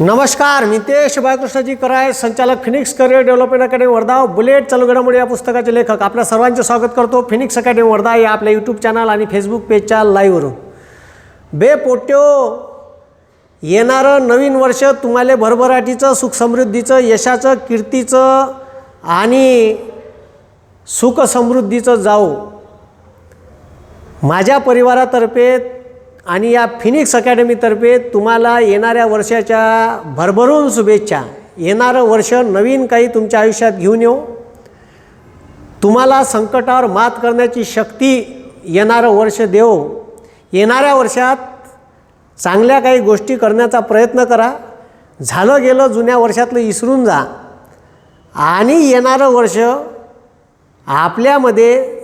नमस्कार मितेश बाळकृष्णजी कराय संचालक Phoenix career development academy Wardha bullet चालू घडामोडी या पुस्तकाचे लेखक. आपल्या सर्वांचे स्वागत करतो फिनिक्स अकॅडमी वर्धा या आपल्या यूट्यूब चॅनल आणि फेसबुक पेजच्या लाईव्हवरून बे पोट्यो येणारं नवीन वर्ष तुम्हाला भरभराटीचं सुखसमृद्धीचं यशाचं कीर्तीचं आणि सुखसमृद्धीचं जाऊ माझ्या परिवारातर्फे आणि या फिनिक्स अकॅडमीतर्फे तुम्हाला येणाऱ्या वर्षाच्या भरभरून शुभेच्छा. येणारं वर्ष नवीन काही तुमच्या आयुष्यात घेऊन येऊ. तुम्हाला संकटावर मात करण्याची शक्ती येणारं वर्ष देव येणाऱ्या वर्षात चांगल्या काही गोष्टी करण्याचा प्रयत्न करा. झालं गेलं जुन्या वर्षातलं विसरून जा. आणि येणारं वर्ष आपल्यामध्ये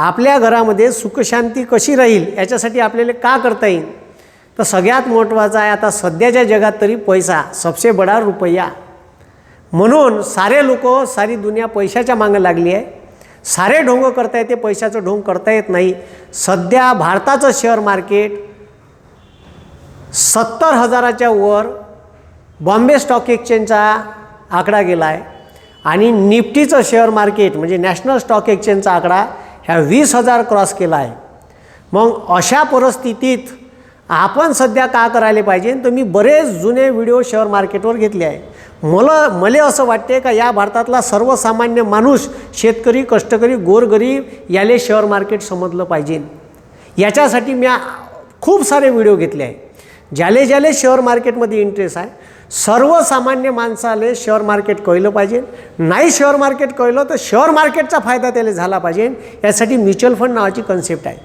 आपल्या घरामध्ये सुखशांती कशी राहील याच्यासाठी आपल्याला का करता येईल? तर सगळ्यात महत्त्वाचं आहे आता सध्याच्या जगात तरी पैसा सबसे बडा रुपया. म्हणून सारे लोक सारी दुनिया पैशाच्या मागं लागली आहे. सारे ढोंग करता येते पैशाचं ढोंग करता येत नाही. सध्या भारताचं शेअर मार्केट सत्तर हजाराच्या वर बॉम्बे स्टॉक एक्सचेंजचा आकडा गेला आहे आणि निफ्टीचं शेअर मार्केट म्हणजे नॅशनल स्टॉक एक्सचेंजचा आकडा ह्या वीस हजार क्रॉस केला आहे मग अशा परिस्थितीत आपण सध्या का करायला पाहिजे? तर मी बरेच जुने व्हिडिओ शेअर मार्केटवर घेतले आहे. मला मला असं वाटते का या भारतातला सर्वसामान्य माणूस शेतकरी कष्टकरी गोरगरीब याले शेअर मार्केट समजलं पाहिजे. याच्यासाठी मी खूप सारे व्हिडिओ घेतले आहे. ज्याले ज्याले शेअर मार्केटमध्ये इंटरेस्ट आहे सर्वसामान्य माणसाले शेअर मार्केट कळलं पाहिजे. नाही शेअर मार्केट कळलं तर शेअर मार्केटचा फायदा त्याला झाला पाहिजे. यासाठी म्युच्युअल फंड नावाची कन्सेप्ट आहे.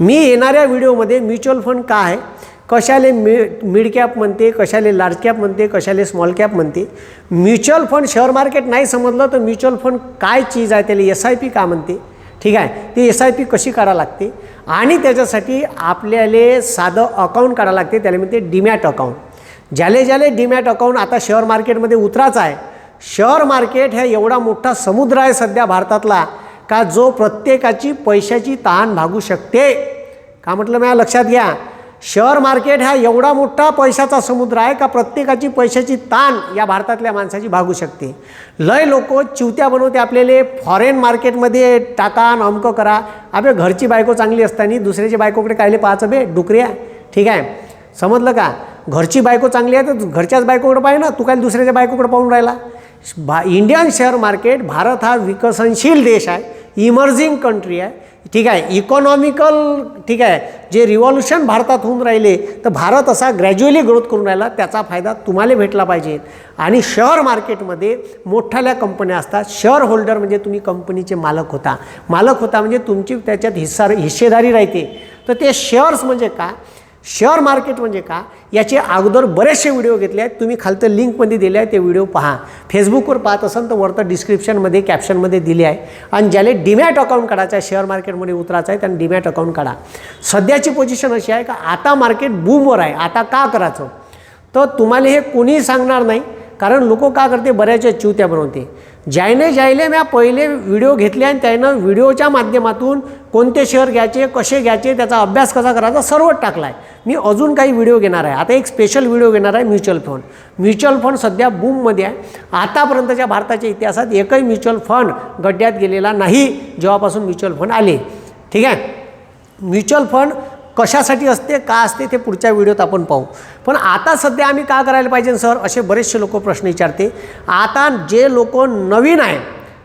मी येणाऱ्या व्हिडिओमध्ये म्युच्युअल फंड का आहे कशाले मि मिड कॅप म्हणते कशाले लार्ज कॅप म्हणते कशाले स्मॉल कॅप म्हणते म्युच्युअल फंड शेअर मार्केट नाही समजलं तर म्युच्युअल फंड काय चीज आहे त्याला एस आय पी का म्हणते? ठीक आहे ती एस आय पी कशी काढा लागते? आणि त्याच्यासाठी आपल्याला साधं अकाउंट काढावं लागते त्याला म्हणते डीमॅट अकाउंट ज्याले ज्याले डीमॅट अकाउंट आता शेअर मार्केटमध्ये उतराच आहे शेअर मार्केट हा एवढा मोठा समुद्र आहे सध्या भारतातला का जो प्रत्येकाची पैशाची तहान भागू शकते. का म्हटलं माझ्या लक्षात घ्या. शेअर मार्केट हा एवढा मोठा पैशाचा समुद्र आहे का प्रत्येकाची पैशाची ताण या भारतातल्या माणसाची भागू शकते. लय लोक चिवत्या बनवते आपल्याले फॉरेन मार्केटमध्ये टाका नमकं अमकं करा. अबे घरची बायको चांगली असताना दुसऱ्याची बायकोकडे कायले पाहायचं बे? डुकऱ्या. ठीक आहे? समजलं का? घरची बायको चांगली आहे तर घरच्याच बायकोकडे पाहिजे ना तू काय दुसऱ्याच्या बायकोकडे पाहून राहिला. भा इंडियन शेअर मार्केट भारत हा विकसनशील देश आहे. इमर्जिंग कंट्री आहे. ठीक आहे इकॉनॉमिकल ठीक आहे जे रिव्हॉल्युशन भारतात होऊन राहिले तर भारत असा ग्रॅज्युअली ग्रोथ करून राहिला त्याचा फायदा तुम्हाला भेटला पाहिजे. आणि शेअर मार्केटमध्ये मोठ्याल्या कंपन्या असतात. शेअर होल्डर म्हणजे तुम्ही कंपनीचे मालक होता. मालक होता म्हणजे तुमची त्याच्यात हिस्सा हिस्सेदारी राहते. तर ते शेअर्स म्हणजे का? शेअर मार्केट म्हणजे का? याचे अगोदर बरेचसे व्हिडिओ घेतले आहेत. तुम्ही खालतं लिंकमध्ये दिले आहे ते व्हिडिओ पहा. फेसबुकवर पाहत असाल तर वरतं डिस्क्रिप्शनमध्ये कॅप्शनमध्ये दिले आहे. आणि ज्याला डीमॅट अकाउंट काढायचं आहे शेअर मार्केटमध्ये उतरायचं आहे त्यांना डिमॅट अकाउंट काढा. सध्याची पोझिशन अशी आहे का आता मार्केट बूमवर आहे. आता का करायचं? तर तुम्हाला हे कोणीही सांगणार नाही. कारण लोक का करते? बऱ्याचशा चिवत्या बनवते. ज्याने ज्यायले म्या पहिले व्हिडिओ घेतले आणि त्यानं व्हिडिओच्या माध्यमातून कोणते शेअर घ्यायचे कसे घ्यायचे त्याचा अभ्यास कसा करायचा सर्वच टाकला आहे मी अजून काही व्हिडिओ घेणार आहे. आता एक स्पेशल व्हिडिओ घेणार आहे म्युच्युअल फंड म्युच्युअल फंड सध्या बूममध्ये आहे. आतापर्यंतच्या भारताच्या इतिहासात एकही म्युच्युअल फंड गड्ड्यात गेलेला नाही जेव्हापासून म्युच्युअल फंड आले. ठीक आहे? म्युच्युअल फंड कशासाठी असते का असते ते पुढच्या व्हिडिओत आपण पाहू. पण आता सध्या आम्ही का करायला पाहिजे सर? असे बरेचसे लोक प्रश्न विचारते. आता जे लोक नवीन आहे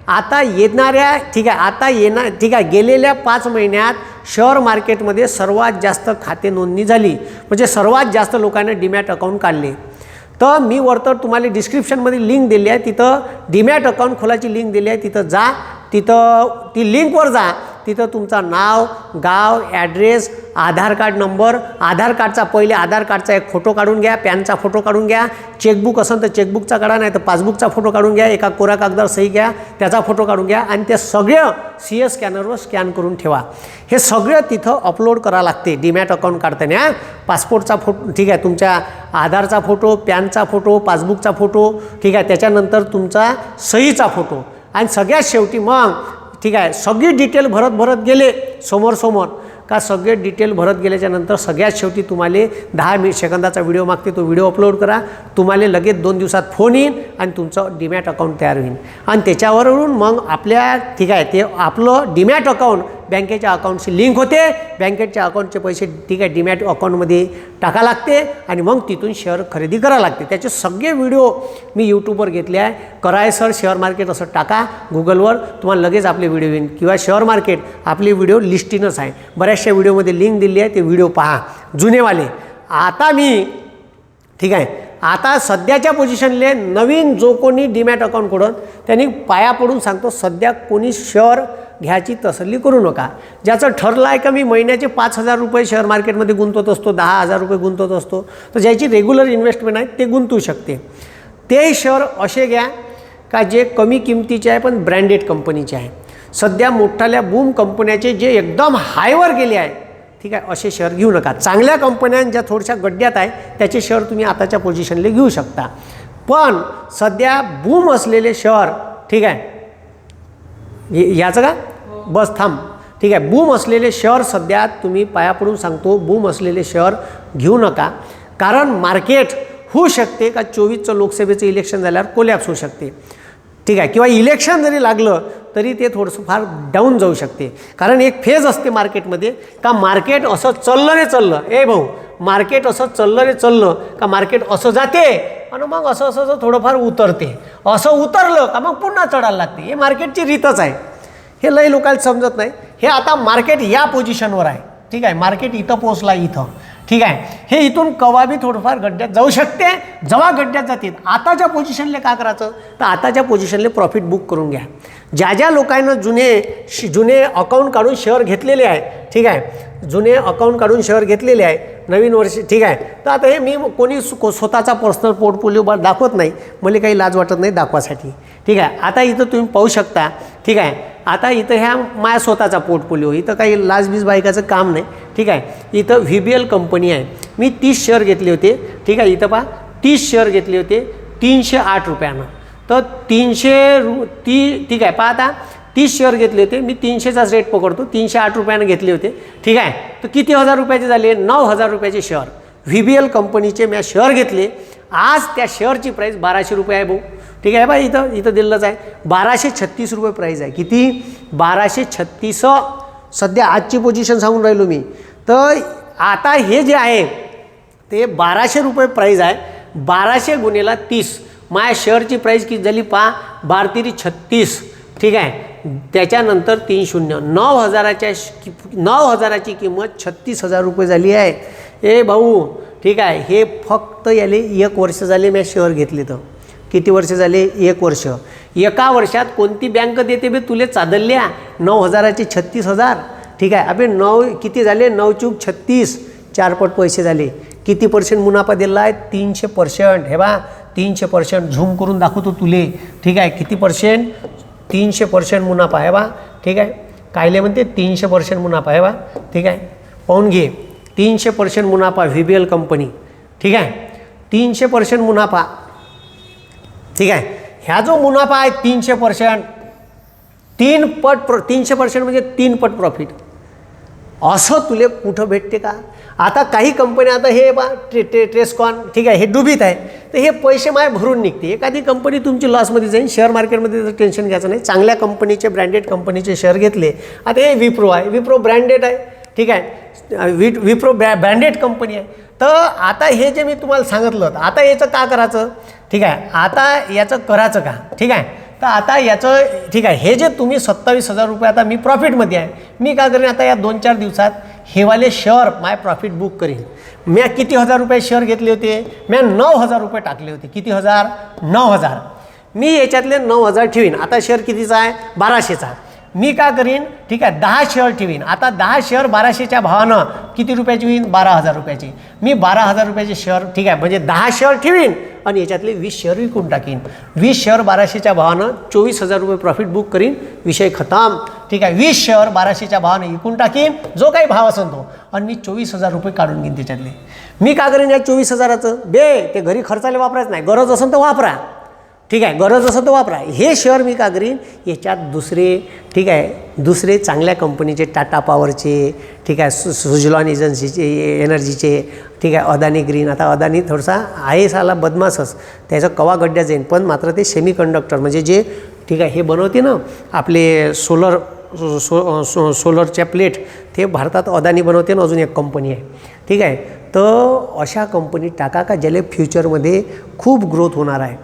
आता येणाऱ्या ठीक आहे आता येणार ठीक आहे गेलेल्या पाच महिन्यात शेअर मार्केटमध्ये सर्वात जास्त खाते नोंदणी झाली. म्हणजे सर्वात जास्त लोकांनी डीमॅट अकाउंट काढले. तर मी वरतर तुम्हाला डिस्क्रिप्शनमध्ये लिंक दिली आहे. तिथं डीमॅट अकाउंट खोलाची लिंक दिली आहे. तिथं जा तिथं ती लिंकवर जा. तिथं तुमचं नाव गाव address Aadhaar card number Aadhaar कार्डचा पहिले आधार कार्डचा एक फोटो काढून घ्या पॅनचा फोटो काढून घ्या. चेकबुक असेल तर चेकबुकचा काढा नाही तर पासबुकचा फोटो काढून घ्या एका कोरा कागदावर सही घ्या त्याचा फोटो काढून घ्या आणि ते सगळं सी एस स्कॅनरवर स्कॅन करून ठेवा. हे सगळं तिथं अपलोड करावं लागते डीमॅट अकाउंट काढताना पासपोर्टचा फोटो ठीक आहे तुमच्या आधारचा फोटो पॅनचा फोटो पासबुकचा फोटो ठीक आहे त्याच्यानंतर तुमचा सहीचा फोटो आणि सगळ्यात शेवटी मग ठीक आहे. सगळी डिटेल भरत भरत गेले समोर समोर. का सगळे डिटेल भरत गेल्याच्यानंतर सगळ्यात शेवटी तुम्हाला दहा मिनिट सेकंदाचा व्हिडिओ मागते तो व्हिडिओ अपलोड करा. तुम्हाला लगेच दोन दिवसात फोन येईल आणि तुमचं डीमॅट अकाउंट तयार होईल आणि त्याच्यावरून मग आपल्या ठीक आहे ते आपलं डीमॅट अकाउंट बँकेच्या अकाउंटशी लिंक होते. बँकेच्या अकाउंटचे पैसे ठीक आहे डीमॅट अकाउंटमध्ये टाका लागते आणि मग तिथून शेअर खरेदी करावं लागते. त्याचे सगळे व्हिडिओ मी यूट्यूबवर घेतले आहे. कराय सर शेअर मार्केट असं टाका. गुगलवर तुम्हाला लगेच आपले व्हिडिओ येईल किंवा शेअर मार्केट आपले व्हिडिओ लिस्टिनच आहे. बऱ्याचशा व्हिडिओमध्ये लिंक दिली आहे ते व्हिडिओ पहा. जुनेवाले आता मी ठीक आहे आता सध्याच्या पोझिशनले नवीन जो कोणी डीमॅट अकाउंट खोडून त्यांनी पाया पडून सांगतो सध्या कोणी शेअर घ्यायची तसल्ली करू नका. ज्याचं ठरलं आहे का मी महिन्याचे पाच हजार रुपये शेअर मार्केटमध्ये गुंतवत असतो दहा हजार रुपये गुंतवत असतो तर ज्याची रेग्युलर इन्व्हेस्टमेंट आहे ते गुंतवू शकते. ते शेअर असे घ्या का जे कमी किमतीचे आहे पण ब्रँडेड कंपनीचे आहे. सध्या मोठाल्या बूम कंपन्याचे जे एकदम हायवर गेले आहे ठीक आहे असे शेअर घेऊ नका. चांगल्या कंपन्या ज्या थोड्याशा गड्ड्यात आहे त्याचे शेअर तुम्ही आताच्या पोझिशनला घेऊ शकता. पण सध्या बूम असलेले शेअर ठीक आहे याचं का? बस थांब. ठीक आहे. बूम असलेले शेअर सध्या तुम्ही पाया पडून सांगतो बूम असलेले शेअर घेऊ नका. कारण मार्केट होऊ शकते का? चोवीसचं लोकसभेचं इलेक्शन झाल्यावर कोलॅप्स होऊ शकते. ठीक आहे. किंवा इलेक्शन जरी लागलं तरी ते थोडंसं फार डाऊन जाऊ शकते. कारण एक फेज असते मार्केटमध्ये का मार्केट असं चाललं रे चाललं. ए भाऊ मार्केट असं चाललं रे चाललं का मार्केट असं जाते आणि मग असं असं असं थोडंफार उतरते. असं उतरलं का मग पुन्हा चढायला लागते. हे मार्केटची रीतच आहे. हे लई लोकांना समजत नाही. हे आता मार्केट या पोझिशनवर आहे. ठीक आहे मार्केट इथं पोचला इथं. ठीक आहे? हे इथून कवा बी थोडंफार गड्ड्यात जाऊ शकते जेव्हा गड्ड्यात जातील. आताच्या पोझिशनला का करायचं? तर आताच्या पोझिशनला प्रॉफिट बुक करून घ्या. ज्या ज्या लोकांना जुने शि- जुने अकाउंट काढून शेअर घेतलेले आहे ठीक आहे? जुने अकाउंट काढून शेअर घेतलेले आहे नवीन वर्ष ठीक आहे? तर आता हे मी कोणी स्वतःचा पर्सनल पोर्टफोलिओ बा दाखवत नाही. मला काही लाज वाटत नाही दाखवासाठी. ठीक आहे? आता इथं तुम्ही पाहू शकता ठीक आहे? आता इथं ह्या माझ्या स्वतःचा पोर्टफोलिओ इथं काही लाजबीज बायकाचं काम नाही. ठीक आहे? इथं व्ही बी एल कंपनी आहे. मी तीस शेअर घेतले होते. ठीक आहे? इथं पहा. तीस शेअर घेतले होते. तीनशे आठ रुपयानं. तर तीनशे रु ती ठीक आहे. पहा आता. तीस शेअर घेतले होते. मी तीनशेचाच रेट पकडतो. तीनशे आठ रुपयानं घेतले होते. ठीक आहे? तर किती हजार रुपयाचे झाले? नऊ हजार रुपयाचे शेअर व्ही बी एल कंपनीचे मी शेअर घेतले. आज त्या शेअरची प्राईस बाराशे रुपये आहे भाऊ. ठीक आहे बा इथं इथं दिलेलंच आहे. बाराशे छत्तीस रुपये प्राईज आहे. किती? बाराशे छत्तीस. सध्या आजची पोझिशन सांगून राहिलो मी. तर आता हे जे आहे ते बाराशे रुपये प्राईज आहे. बाराशे गुन्हेला तीस. माझ्या शेअरची प्राईज किती झाली पहा? बारतिरी छत्तीस. ठीक आहे? त्याच्यानंतर तीन शून्य. नऊ हजाराच्या कि- नऊ हजाराची किंमत छत्तीस हजार रुपये झाली आहे. ए भाऊ ठीक आहे. हे फक्त याले एक वर्ष झाले मी शेअर घेतले तर. किती वर्ष झाले? एक वर्ष. एका वर्षात कोणती बँक देते बे? तुले चादल्या. नऊ हजाराचे छत्तीस हजार. ठीक आहे. अबे नऊ किती झाले? नऊ चूक छत्तीस. चारपट पैसे झाले. किती पर्सेंट मुनाफा दिला आहे? तीनशे पर्सेंट हे बा तीनशे पर्सेंट झूम करून दाखवतो तुले. ठीक आहे. किती पर्सेंट तीनशे पर्सेंट मुनाफा. आहे बा ठीक आहे. कायले म्हणते? तीनशे पर्सेंट मुनाफा. आहे बा ठीक आहे. पाहून घे. तीनशे पर्सेंट मुनाफा व्ही बी एल कंपनी ठीक आहे. तीनशे पर्सेंट मुनाफा. ठीक आहे? ह्या जो मुनाफा आहे तीनशे पर्सेंट तीन पट प्र तीनशे पर्सेंट म्हणजे तीन पट प्रॉफिट असं तुले कुठं भेटते का? आता काही कंपन्या आता हे बा ट्रे ट्रे ट्रेसकॉन ठीक आहे हे डुबीत आहे. तर हे पैसे माय भरून निघते. एखादी कंपनी तुमची लॉसमध्ये जाईल शेअर मार्केटमध्ये तर टेन्शन घ्यायचं नाही चांगल्या कंपनीचे ब्रँडेड कंपनीचे शेअर घेतले. आता हे विप्रो आहे. विप्रो ब्रँडेड आहे. ठीक आहे? वि विप्रो ब्रॅ ब्रँडेड कंपनी आहे. तर आता हे जे मी तुम्हाला सांगितलं आता याचं का करायचं? ठीक आहे? आता याचं करायचं का? ठीक आहे? तर आता याचं ठीक आहे हे जे तुम्ही सत्तावीस हजार रुपये आता मी प्रॉफिटमध्ये आहे. मी काय करेन आता या दोन चार दिवसात हेवाले शेअर माय प्रॉफिट बुक करीन. म्या किती हजार रुपये शेअर घेतले होते? म्या नऊ हजार रुपये टाकले होते. किती हजार? नऊ हजार. मी याच्यातले नऊ हजार ठेवीन. आता शेअर कितीचा आहे? बाराशेचा. मी का करीन? ठीक आहे दहा शेअर ठेवीन. आता दहा शेअर बाराशेच्या भावानं किती रुपयाची होईन? बारा हजार रुपयाची. मी बारा हजार रुपयाचे शेअर ठीक आहे म्हणजे दहा शेअर ठेवीन आणि याच्यातले वीस शेअर विकून टाकीन. वीस शेअर बाराशेच्या भावानं चोवीस हजार रुपये प्रॉफिट बुक करीन विषय खतम. ठीक आहे वीस शेअर बाराशेच्या भावानं विकून टाकीन जो काही भाव असेल तो. आणि मी चोवीस हजार रुपये काढून घेईन त्याच्यातले. मी का करीन या चोवीस हजाराचं? बे ते घरी खर्चाला वापरायचं नाही. गरज असेल तर वापरा. ठीक आहे गरज असं तर वापरा. हे शेअर मी का करीन? याच्यात दुसरे ठीक आहे दुसरे चांगल्या कंपनीचे टाटा पॉवरचे ठीक आहे सु सुजलॉन एजन्सीचे एनर्जीचे ठीक आहे अदानी ग्रीन आता अदानी थोडासा आहे साला बदमासच त्याचं कवा गड्ड्या जाईन? पण मात्र ते सेमी कंडक्टर म्हणजे जे ठीक आहे हे बनवते ना आपले सोलर सो सो सोलरच्या प्लेट ते भारतात अदानी बनवते ना अजून एक कंपनी आहे. ठीक आहे तर अशा कंपनीत टाका का ज्याला फ्युचरमध्ये खूप ग्रोथ होणार आहे.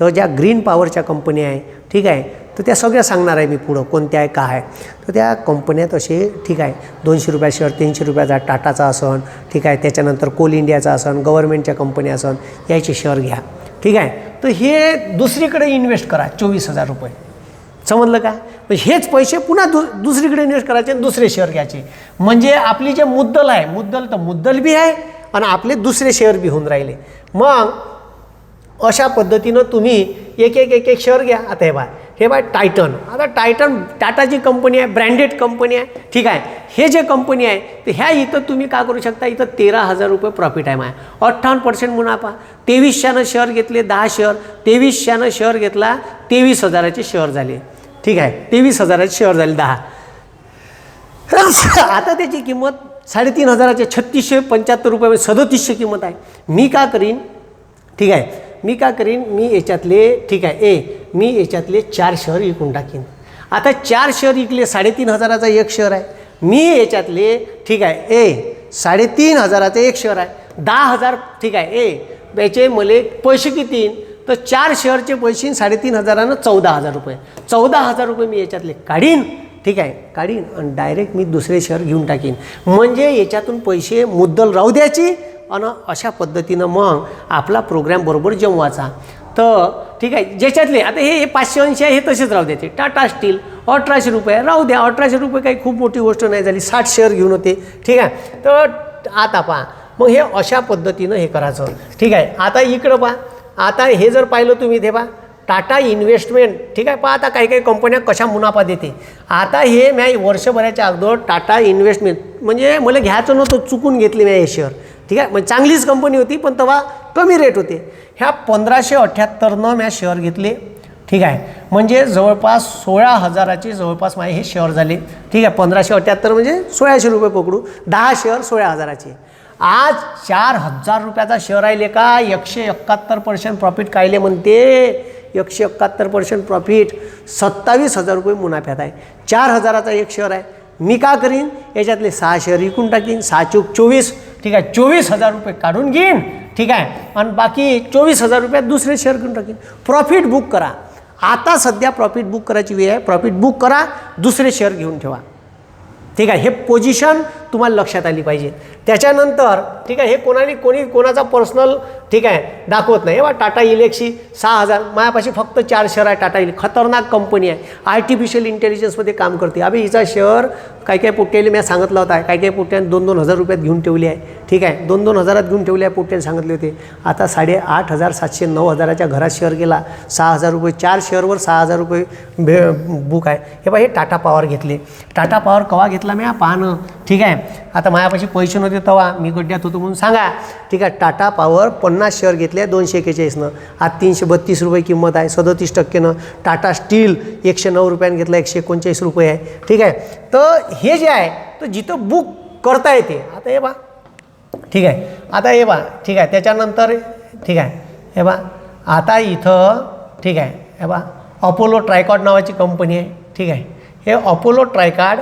तर ज्या ग्रीन पॉवरच्या कंपन्या आहे ठीक आहे तर त्या सगळ्या सांगणार आहे मी पुढं कोणत्या आहे का आहे. तर त्या कंपन्यात असे ठीक आहे दोनशे रुपया शेअर तीनशे रुपयाचा टाटाचा असन ठीक आहे त्याच्यानंतर कोल इंडियाचा असन गव्हर्नमेंटच्या कंपन्या असन याचे शेअर घ्या. ठीक आहे तर हे दुसरीकडे इन्व्हेस्ट करा चोवीस हजार रुपये. समजलं का? हेच पैसे पुन्हा दु दुसरीकडे इन्व्हेस्ट करायचे आणि दुसरे शेअर घ्यायचे. म्हणजे आपली जे मुद्दल आहे मुद्दल तर मुद्दल बी आहे आणि आपले दुसरे शेअर बी होऊन राहिले. मग अशा पद्धतीनं तुम्ही एक एक एक एक शेअर घ्या. आता हे बा हे बा टायटन आता टायटन टाटाची कंपनी आहे ब्रँडेड कंपनी आहे ठीक आहे? हे जे कंपनी आहे तर ह्या इथं तुम्ही का करू शकता? इथं तेरा हजार रुपये प्रॉफिट आहे माझ्या. अठ्ठावन्न पर्सेंट मुनाफा. तेवीसशेनं शेअर घेतले दहा शेअर तेवीसशेनं शेअर घेतला तेवीस हजाराचे शेअर झाले. ठीक आहे? तेवीस हजाराचे शेअर झाले दहा. आता त्याची किंमत साडेतीन हजाराचे छत्तीसशे पंच्याहत्तर रुपये म्हणजे सदतीसशे किंमत आहे. मी का करीन? ठीक आहे? मी का करीन? मी याच्यातले ठीक आहे ए मी याच्यातले चार शहर विकून टाकीन. आता चार शहर विकले साडेतीन हजाराचा एक शहर आहे. मी याच्यातले ठीक आहे ए साडेतीन हजाराचं एक शहर आहे. दहा हजार ठीक आहे ए याचे मले पैसे किती येईन तर चार शेअरचे पैसे साडेतीन हजारानं चौदा हजार रुपये. चौदा हजार रुपये मी याच्यातले काढीन ठीक आहे काढीन. आणि डायरेक्ट मी दुसरे शेअर घेऊन टाकीन. म्हणजे याच्यातून पैसे मुद्दल राहू द्यायची आणि अशा पद्धतीनं मग आपला प्रोग्रॅम बरोबर जेव्हाचा तर ठीक आहे ज्याच्यातले आता हे पाचशे ऐंशी आहे हे तसेच राहू द्यायचे टाटा स्टील अठराशे रुपये राहू द्या अठराशे रुपये काही खूप मोठी गोष्ट नाही झाली साठ शेअर घेऊन होते ठीक आहे. तर आता पहा मग हे अशा पद्धतीनं हे करायचं. ठीक आहे आता इकडं पहा आता हे जर पाहिलं तुम्ही ते पहा टाटा इन्व्हेस्टमेंट ठीक आहे पहा आता काही काही कंपन्या कशा मुनाफा देते. आता हे मी वर्षभराच्या अगोदर टाटा इन्व्हेस्टमेंट म्हणजे मला घ्यायचं नव्हतं चुकून घेतले मी हे शेअर ठीक आहे? म्हणजे चांगलीच कंपनी होती पण तेव्हा कमी रेट होते. ह्या पंधराशे अठ्ठ्याहत्तरनं मी शेअर घेतले. ठीक आहे? म्हणजे जवळपास सोळा हजाराचे जवळपास माझे हे शेअर झाले. ठीक आहे? पंधराशे अठ्ठ्याहत्तर म्हणजे सोळाशे रुपये पकडू. दहा शेअर सोळा हजाराचे. आज चार हजार रुपयाचा शेअर आहे का? एकशे एकाहत्तर पर्सेंट प्रॉफिट कायले म्हणते? एकशे एकाहत्तर पर्सेंट प्रॉफिट सत्तावीस हजार रुपये मुनाफ्यात आहे. चार हजाराचा एक शेअर आहे. मी का करीन? याच्यातले सहा शेअर विकून टाकीन सहा चूक चोवीस ठीक आहे चोवीस हजार रुपये काढून घेईन ठीक आहे आणि बाकी चोवीस हजार रुपयात दुसरे शेअर घेऊन टाकीन. प्रॉफिट बुक करा. आता सध्या प्रॉफिट बुक करायची वेळ आहे. प्रॉफिट बुक करा दुसरे शेअर घेऊन ठेवा. ठीक आहे हे पोझिशन तुम्हाला लक्षात आली पाहिजे. त्याच्यानंतर ठीक आहे हे कोणाने कोणी कोणाचा पर्सनल ठीक आहे दाखवत नाही. बा टाटा इलेक्सी सहा हजार. मायापाशी फक्त चार शेअर आहे टाटा इले खतरनाक कंपनी आहे. आर्टिफिशियल इंटेलिजन्समध्ये काम करते. अभि हिचा शेअर काही काही पोट्याला मी सांगितला होता. काही काही पोट्याने दोन दोन हजार रुपयात घेऊन ठेवली आहे. ठीक आहे दोन दोन हजारात घेऊन ठेवले आहे पोट्याने सांगितले होते. आता साडे आठ हजार सातशे नऊ हजाराच्या घरात शेअर गेला. सहा हजार रुपये चार शेअरवर सहा हजार रुपये भे बुक आहे. हे बा हे टाटा पॉवर घेतले. टाटा पॉवर कवा घेतला मी? पाहणं ठीक आहे आता माझ्यापाशी पैसे नव्हते तेव्हा मी गड्ड्यात होतो म्हणून सांगा. ठीक आहे टाटा पॉवर पन्नास शेअर घेतले दोनशे एक्केचाळीसनं आज तीनशे बत्तीस रुपये किंमत आहे सदतीस टक्केनं टाटा स्टील एकशे नऊ रुपयानं घेतला एकशे एकोणचाळीस रुपये आहे. ठीक आहे तर हे जे आहे तर जिथं बुक करता येते. आता हे बा ठीक आहे आता हे बा ठीक आहे त्याच्यानंतर ठीक आहे हे बा आता इथं ठीक आहे हे बा अपोलो ट्रायकॉड नावाची कंपनी आहे. ठीक आहे हे अपोलो ट्रायकार्ड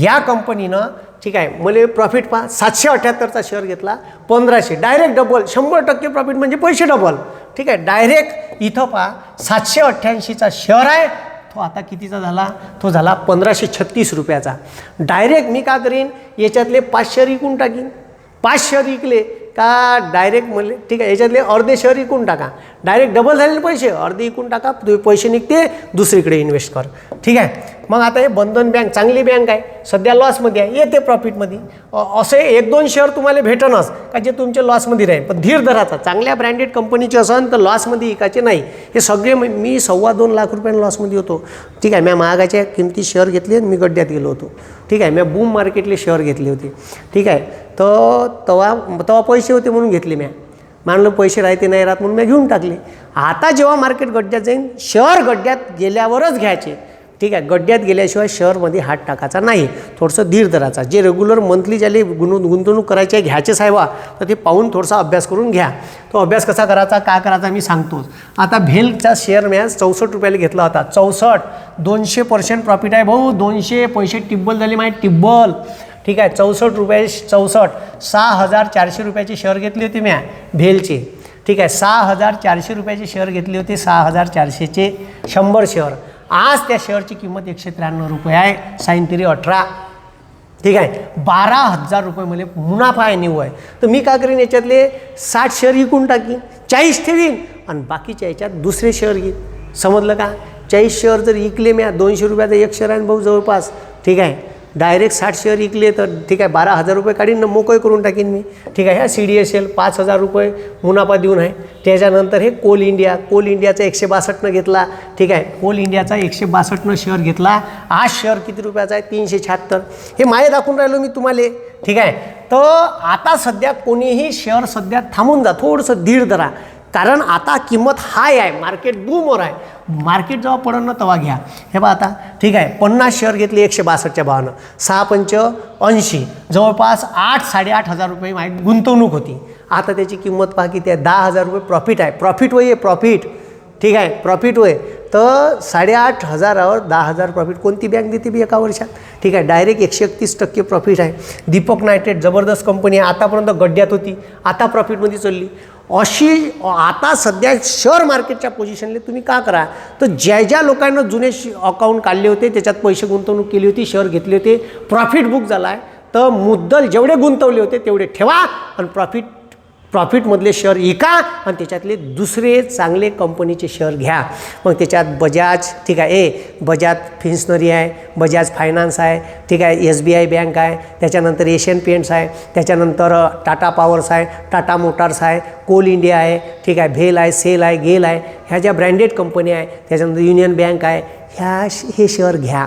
या कंपनीनं ठीक आहे. मला प्रॉफिट पहा. सातशे अठ्ठ्याहत्तरचा शेअर घेतला. पंधराशे. डायरेक्ट डबल शंभर टक्के प्रॉफिट म्हणजे पैसे डबल ठीक आहे. डायरेक्ट इथं पहा. सातशे अठ्ठ्याऐंशीचा शेअर आहे. तो आता कितीचा झाला? तो झाला पंधराशे छत्तीस रुपयाचा. डायरेक्ट मी का करीन? याच्यातले पाच शेअर विकून टाकीन. पाच शेअर विकले. का डायरेक्ट म्हणले? ठीक आहे याच्यातले अर्धे शेअर इकून टाका. डायरेक्ट डबल झालेले पैसे अर्धे इकून टाका तुम्ही पैसे निघते दुसरीकडे इन्व्हेस्ट कर. ठीक आहे? मग आता हे बंधन बँक चांगली बँक आहे. सध्या लॉसमध्ये आहे. येते प्रॉफिटमध्ये असे एक दोन शेअर तुम्हाला भेटणच का जे तुमच्या लॉसमध्ये राहील. पण धीर धराचा. चांगल्या ब्रँडेड कंपनीचे असन तर लॉसमध्ये इकायचे नाही. हे सगळे मी- मी सव्वा दोन लाख रुपयानं लॉसमध्ये होतो. ठीक आहे मी महागाच्या किमती शेअर घेतले आणि मी गड्ड्यात गेलो होतो. ठीक आहे मी बूम मार्केटले शेअर घेतले होते. ठीक आहे? तर तेव्हा तेव्हा पैसे होते म्हणून घेतले म्या. मानलं पैसे राहते नाही राहत म्हणून मी घेऊन टाकले. आता जेव्हा मार्केट गड्ड्यात जाईन शहर गड्ड्यात गेल्यावरच घ्यायचे. ठीक आहे गड्ड्यात गेल्याशिवाय शहरमध्ये हात टाकायचा नाही. थोडंसं धीर धराचा जे रेग्युलर मंथली ज्याले गुण गुंतवणूक करायची आहे घ्यायचे साहेबा तर ते पाहून थोडासा अभ्यास करून घ्या. तो अभ्यास कसा करायचा काय करायचा मी सांगतोच आता भेलचा शेअर मी आज चौसष्ट रुपयाला घेतला होता. चौसष्ट दोनशे पर्सेंट प्रॉफिट आहे भाऊ. दोनशे पैसे टिब्बल झाले माहीत टिब्बल. ठीक आहे चौसष्ट रुपये चौसष्ट सहा हजार चारशे रुपयाचे शेअर घेतले होते म्या भेलचे. ठीक आहे सहा हजार चारशे रुपयाचे शेअर घेतले होते सहा हजार चारशेचे शंभर शेअर आज त्या शेअरची किंमत एकशे त्र्याण्णव रुपये आहे साईन अठरा. ठीक आहे बारा हजार रुपये मला मुनाफा आहे निव्वळ. आहे तर मी काय करीन याच्यातले साठ शेअर विकून टाकीन चाळीस ठेवीन आणि बाकीच्या याच्यात दुसरे शेअर घेईन. समजलं का? चाळीस शेअर जर विकले मी दोनशे रुपयाचा एक शेअर आहे भाऊ जवळपास. ठीक आहे डायरेक्ट साठ शेअर विकले तर ठीक आहे बारा हजार रुपये काढीन ना मोकळे करून टाकीन मी. ठीक आहे ह्या सी डी एस एल पाच हजार रुपये मुनाफा देऊन आहे. त्याच्यानंतर हे कोल इंडिया कोल इंडियाचा एकशे बासष्टनं घेतला. ठीक आहे कोल इंडियाचा एकशे बासष्टनं शेअर घेतला. आज शेअर किती रुपयाचा आहे? तीनशे शहात्तर. हे माये दाखवून राहिलो मी तुम्हाला. ठीक आहे तर आता सध्या कोणीही शेअर सध्या थांबून जा थोडंसं धीर धरा. कारण आता किंमत हाय आहे मार्केट बूमवर आहे. मार्केट जेव्हा पडन ना तेव्हा घ्या. हे बा आता ठीक आहे पन्नास शेअर घेतले एकशे बासष्टच्या भावानं. सहा पंच ऐंशी जवळपास आठ साडेआठ हजार रुपये माहीत गुंतवणूक होती. आता त्याची किंमत पहा किती आहे दहा हजार रुपये प्रॉफिट आहे. प्रॉफिट वय प्रॉफिट ठीक आहे प्रॉफिट होय तर साडेआठ हजारावर दहा हजार प्रॉफिट कोणती बँक देते बी एका वर्षात? ठीक आहे डायरेक्ट एकशे एकतीस टक्के प्रॉफिट आहे. दीपक नायट्रेट जबरदस्त कंपनी आहे. आतापर्यंत गड्ड्यात होती. आता प्रॉफिटमध्ये चालली. अशी आता सध्या शेअर मार्केटच्या पोझिशनला तुम्ही का करा? तर ज्या ज्या लोकांना जुने अकाउंट काढले होते त्याच्यात पैसे गुंतवणूक केली होती शेअर घेतले होते प्रॉफिट बुक झाला आहे तर मुद्दल जेवढे गुंतवले होते तेवढे ठेवा आणि प्रॉफिट प्रॉफिटमधले शेअर इका आणि त्याच्यातले दुसरे चांगले कंपनीचे शेअर घ्या. मग त्याच्यात बजाज ठीक आहे ए बजाज फिन्सनरी आहे बजाज फायनान्स आहे ठीक आहे एस बी आय बँक आहे त्याच्यानंतर एशियन पेंट्स आहे त्याच्यानंतर टाटा पॉवर्स आहे टाटा मोटार्स आहे कोल इंडिया आहे ठीक आहे भेल आहे सेल आहे गेल आहे ह्या ज्या ब्रँडेड कंपनी आहे त्याच्यानंतर युनियन बँक आहे ह्या श- हे शेअर घ्या.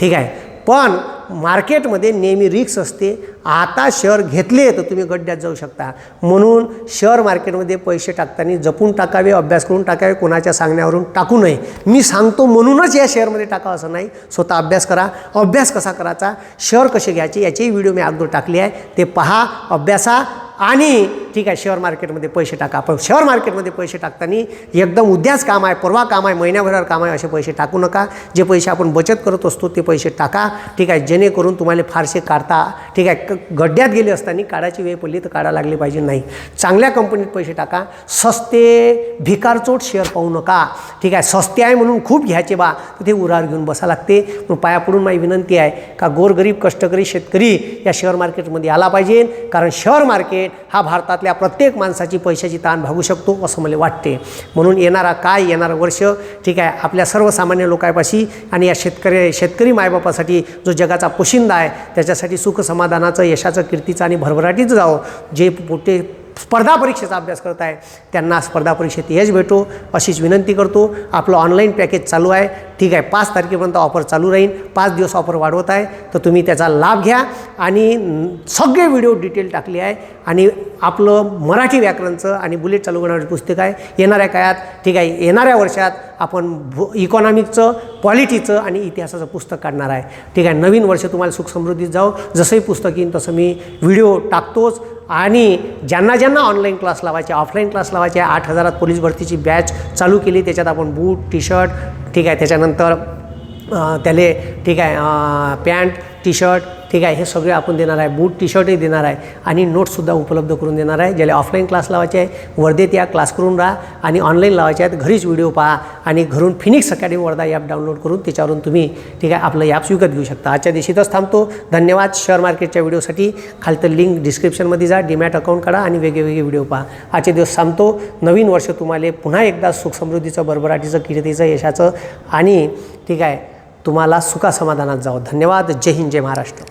ठीक आहे. पण मार्केटमध्ये नेहमी रिक्स असते आता शेअर घेतले तर तुम्ही गड्ड्यात जाऊ शकता. म्हणून शेअर मार्केटमध्ये पैसे टाकताना जपून टाकावे अभ्यास करून टाकावे कोणाच्या सांगण्यावरून टाकू नये. मी सांगतो म्हणूनच या शेअरमध्ये टाकावं असं नाही. स्वतः अभ्यास करा. अभ्यास कसा करायचा? शेअर कसे घ्यायचे याचेही व्हिडिओ मी अगोदर टाकले आहे. ते पहा अभ्यासा आणि ठीक आहे शेअर मार्केटमध्ये पैसे टाका. पण शेअर मार्केटमध्ये पैसे टाकताना एकदम उद्याच काम आहे परवा काम आहे महिन्याभरावर काम आहे असे पैसे टाकू नका. जे पैसे आपण बचत करत असतो ते पैसे टाका. ठीक आहे जेणेकरून तुम्हाला फारसे काढता ठीक आहे क- गड्ड्यात गेले असताना काढायची वेळ पडली तर काढा लागली पाहिजे नाही. चांगल्या कंपनीत पैसे टाका. सस्ते भिकारचोट शेअर पाहू नका. ठीक आहे सस्ते आहे म्हणून खूप घ्यायचे बा. तर ते उरावर घेऊन बसा लागते. मग पाया पडून माझी विनंती आहे का गोरगरीब कष्टकरी शेतकरी या शेअर मार्केटमध्ये आला पाहिजे. कारण शेअर मार्केट हा भारतातल्या प्रत्येक माणसाची पैशाची ताण भागू शकतो असं मला वाटते. म्हणून येणारा काय येणारं वर्ष ठीक आहे आपल्या सर्वसामान्य लोकांपाशी आणि या शेतकरी शेतकरी मायबापासाठी जो जगाचा पोशिंदा आहे त्याच्यासाठी सुख समाधानाचं यशाचं कीर्तीचं आणि भरभराटीचं जावं. जे पोटे स्पर्धा परीक्षेचा अभ्यास करत आहे त्यांना स्पर्धा परीक्षेत यश भेटो अशीच विनंती करतो. आपलं ऑनलाईन पॅकेज चालू आहे. ठीक आहे पाच तारखेपर्यंत ऑफर चालू राहील. पाच दिवस ऑफर वाढवत आहे. तर तुम्ही त्याचा लाभ घ्या. आणि सगळे व्हिडिओ डिटेल टाकले आहे. आणि आपलं मराठी व्याकरणचं आणि बुलेट चालू करणारं पुस्तक आहे. येणाऱ्या काळात ठीक आहे येणाऱ्या वर्षात आपण भू इकॉनॉमिकचं पॉलिटीचं आणि इतिहासाचं पुस्तक काढणार आहे. ठीक आहे नवीन वर्ष तुम्हाला सुख समृद्धीत जाऊ जसंही पुस्तक येईन तसं मी व्हिडिओ टाकतोच. आणि ज्यांना ज्यांना ऑनलाईन क्लास लावायचे ऑफलाईन क्लास लावायचे आठ हजारात पोलीस भरतीची बॅच चालू केली त्याच्यात आपण बूट टी शर्ट ठीक आहे त्याच्यानंतर त्याला त्याले ठीक आहे पॅन्ट टी शर्ट ठीक आहे हे सगळे आपण देणार आहे. बूट टी शर्टही देणार आहे. आणि नोट्ससुद्धा उपलब्ध करून देणार आहे. ज्याला ऑफलाईन क्लास लावायचे आहे वर्धेत या क्लास करून राहा. आणि ऑनलाईन लावायचे आहेत घरीच व्हिडिओ पहा. आणि घरून Phoenix academy Wardha app download करून त्याच्यावरून तुम्ही ठीक आहे आपलं ॲप्स विकत घेऊ शकता. आजच्या दिवशीतच थांबतो. धन्यवाद शेअर मार्केटच्या व्हिडिओसाठी खालतं लिंक डिस्क्रिप्शनमध्ये जा. डीमॅट अकाउंट काढा आणि वेगवेगळे व्हिडिओ पहा. आजचे दिवस थांबतो. नवीन वर्ष तुम्हाला पुन्हा एकदा सुख समृद्धीचं भरभराटीचं कीर्तीचं यशाचं आणि ठीक आहे तुम्हाला सुखा समाधानात जावं. धन्यवाद. जय हिंद जय महाराष्ट्र.